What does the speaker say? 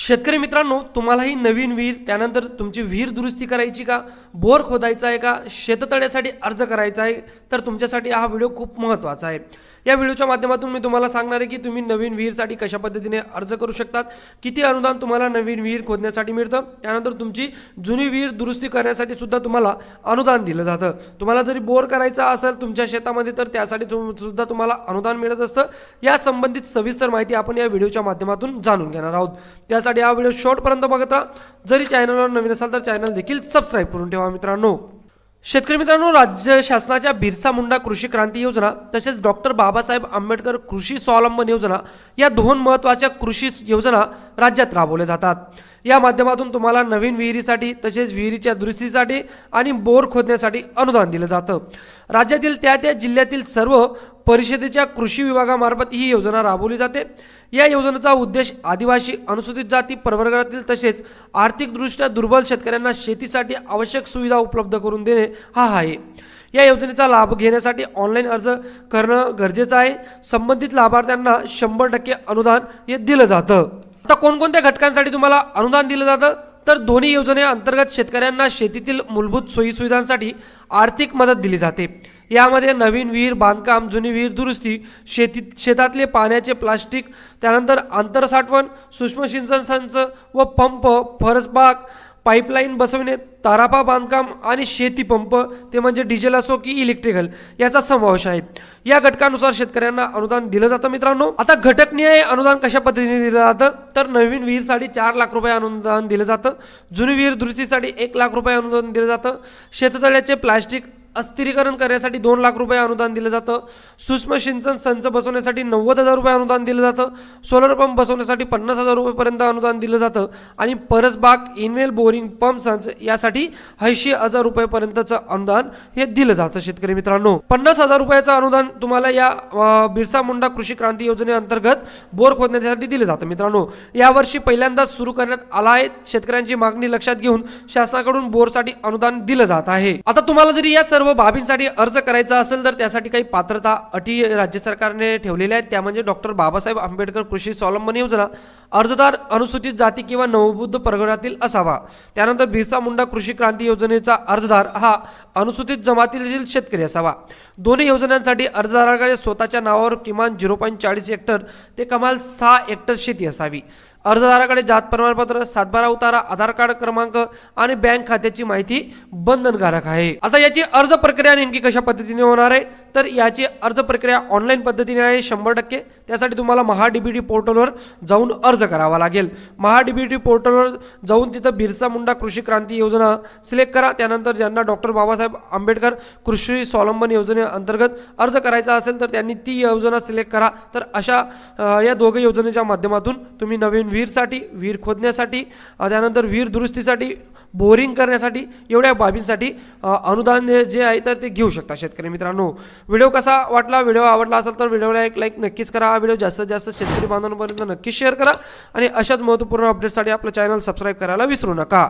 शेतकरी मित्रांनो तुम्हालाही नवीन विहीर त्यानंतर तुमची विहीर दुरुस्ती करायची का? बोर खोदायचा आहे का? शेततळ्यासाठी अर्ज करायचा आहे तर तुमच्यासाठी हा व्हिडिओ खूप महत्त्वाचा आहे. या व्हिडिओच्या माध्यमातून मी तुम्हाला सांगणार आहे की तुम्ही नवीन विहीरसाठी कशा पद्धतीने अर्ज करू शकतात किती अनुदान तुम्हाला नवीन विहीर खोदण्यासाठी मिळतं त्यानंतर तुमची जुनी विहीर दुरुस्ती करण्यासाठी सुद्धा तुम्हाला अनुदान दिलं जातं. तुम्हाला जरी बोर करायचा असेल तुमच्या शेतामध्ये तर त्यासाठी सुद्धा तुम्हाला अनुदान मिळत असतं. या संबंधित सविस्तर माहिती आपण या व्हिडिओच्या माध्यमातून जाणून घेणार आहोत. त्यासाठी हा व्हिडिओ शॉर्टपर्यंत बघत राहा. जरी चॅनलवर नवीन असाल तर चॅनल देखील सबस्क्राईब करून ठेवा मित्रांनो. शेतकरी मित्रांनो राज्य शासनाच्या बिरसा मुंडा कृषी क्रांती योजना तसेच डॉक्टर बाबासाहेब आंबेडकर कृषी स्वावलंबन योजना या दोन महत्त्वाच्या कृषी योजना राज्यात राबवल्या जातात. या माध्यमातून तुम्हाला नवीन विहिरीसाठी तसेच विहिरीच्या दुरुस्तीसाठी आणि बोर खोदण्यासाठी अनुदान दिलं जातं. राज्यातील त्या त्या जिल्ह्यातील सर्व परिषदेच्या कृषी विभागामार्फत ही योजना राबवली जाते. या योजनेचा उद्देश आदिवासी अनुसूचित जाती प्रवर्गातील तसेच आर्थिकदृष्ट्या दुर्बल शेतकऱ्यांना शेतीसाठी आवश्यक सुविधा उपलब्ध करून देणे हा आहे. या योजनेचा लाभ घेण्यासाठी ऑनलाईन अर्ज करणं गरजेचं आहे. संबंधित लाभार्थ्यांना शंभर टक्के अनुदान हे दिलं जातं. आता कोणकोणत्या घटकांसाठी तुम्हाला अनुदान दिलं जातं? तर दोन्ही योजनेअंतर्गत शेतकऱ्यांना शेतीतील मूलभूत सोयीसुविधांसाठी आर्थिक मदत दिली जाते. यामध्ये नवीन विहीर बांधकाम जुनी विहीर दुरुस्ती शेती शेतातले पाण्याचे प्लास्टिक त्यानंतर आंतरसाठवण सूक्ष्म सिंचन संच व पंप फरसबाग पाईपलाईन बसवणे तारापा बांधकाम आणि शेती पंप ते म्हणजे डिझेल असो की इलेक्ट्रिकल याचा समावेश आहे. या घटकानुसार शेतकऱ्यांना अनुदान दिलं जातं मित्रांनो. आता घटकनिहाय अनुदान कशा पद्धतीने दिलं जातं? तर नवीन विहीरसाठी चार लाख रुपये अनुदान दिलं जातं. जुनी विहीर दुरुस्तीसाठी एक लाख रुपये अनुदान दिलं जातं. शेततळ्याचे प्लास्टिक अस्थिरीकरण करण्यासाठी दोन लाख रुपये अनुदान दिलं जातं. सूक्ष्म सिंचन संच बसवण्यासाठी नव्वद हजार रुपये अनुदान दिलं जातं. सोलर पंप बसवण्यासाठी पन्नास हजार रुपयेपर्यंत अनुदान दिलं जातं. आणि परसबाग इनवेल बोरिंग पंप संच यासाठी ऐंशी हजार रुपयेपर्यंतचं अनुदान हे दिलं जातं शेतकरी मित्रांनो. पन्नास हजार रुपयाचं अनुदान तुम्हाला या बिरसा मुंडा कृषी क्रांती योजनेअंतर्गत बोर खोदण्यासाठी दिलं जातं मित्रांनो. यावर्षी पहिल्यांदाच सुरू करण्यात आला आहे शेतकऱ्यांची मागणी लक्षात घेऊन शासनाकडून बोरसाठी अनुदान दिलं जात आहे. आता तुम्हाला जरी या सर्व बाबींसाठी अर्ज करायचा असेल तर त्यासाठी काही पात्रता अटी राज्य सरकारने ठेवलेल्या आहेत. त्या म्हणजे डॉक्टर बाबासाहेब आंबेडकर कृषी स्वावलंबन योजना अर्जदार अनुसूचित जाती किंवा नवबुद्ध प्रवर्गातील असावा. त्यानंतर बिरसा मुंडा कृषी क्रांती योजनेचा अर्जदार हा अनुसूचित जमातीतील शेतकरी असावा. दोन्ही योजनांसाठी अर्जदाराकडे स्वतःच्या नावावर किमान झिरो पॉईंट चाळीस हेक्टर ते कमाल सहा हेक्टर शेती असावी. अर्जदाराकडे जात प्रमाणपत्र सातबारा उतारा आधार कार्ड क्रमांक आणि बँक खात्याची माहिती बंधनकारक आहे. आता याची अर्ज प्रक्रिया नेमकी कशा पद्धतीने होणार आहे? तर याची अर्ज प्रक्रिया ऑनलाईन पद्धतीने आहे शंभर टक्के. त्यासाठी तुम्हाला महाडीबीटी पोर्टलवर जाऊन अर्ज करावा लागेल. महाडीबीटी पोर्टलवर जाऊन तिथं बिरसा मुंडा कृषी क्रांती योजना सिलेक्ट करा. त्यानंतर ज्यांना डॉक्टर बाबासाहेब आंबेडकर कृषी स्वावलंबन योजनेअंतर्गत अर्ज करायचा असेल तर त्यांनी ती योजना सिलेक्ट करा. तर अशा या दोघं योजनेच्या माध्यमातून तुम्ही नवीन विहीरसाठी विहीर खोदण्यासाठी त्यानंतर विहीर दुरुस्तीसाठी बोरिंग करण्यासाठी एवढ्या बाबींसाठी अनुदान जे- जे आहे तर ते घेऊ शकता शेतकरी मित्रांनो. व्हिडिओ कसा वाटला व्हिडिओ आवडला असेल तर व्हिडिओला एक लाईक नक्कीच करा. हा व्हिडिओ जास्तीत जास्त शेतकरी बांधवांपर्यंत नक्कीच शेअर करा. आणि अशाच महत्त्वपूर्ण अपडेटसाठी आपलं चॅनल सबस्क्राईब करायला विसरू नका.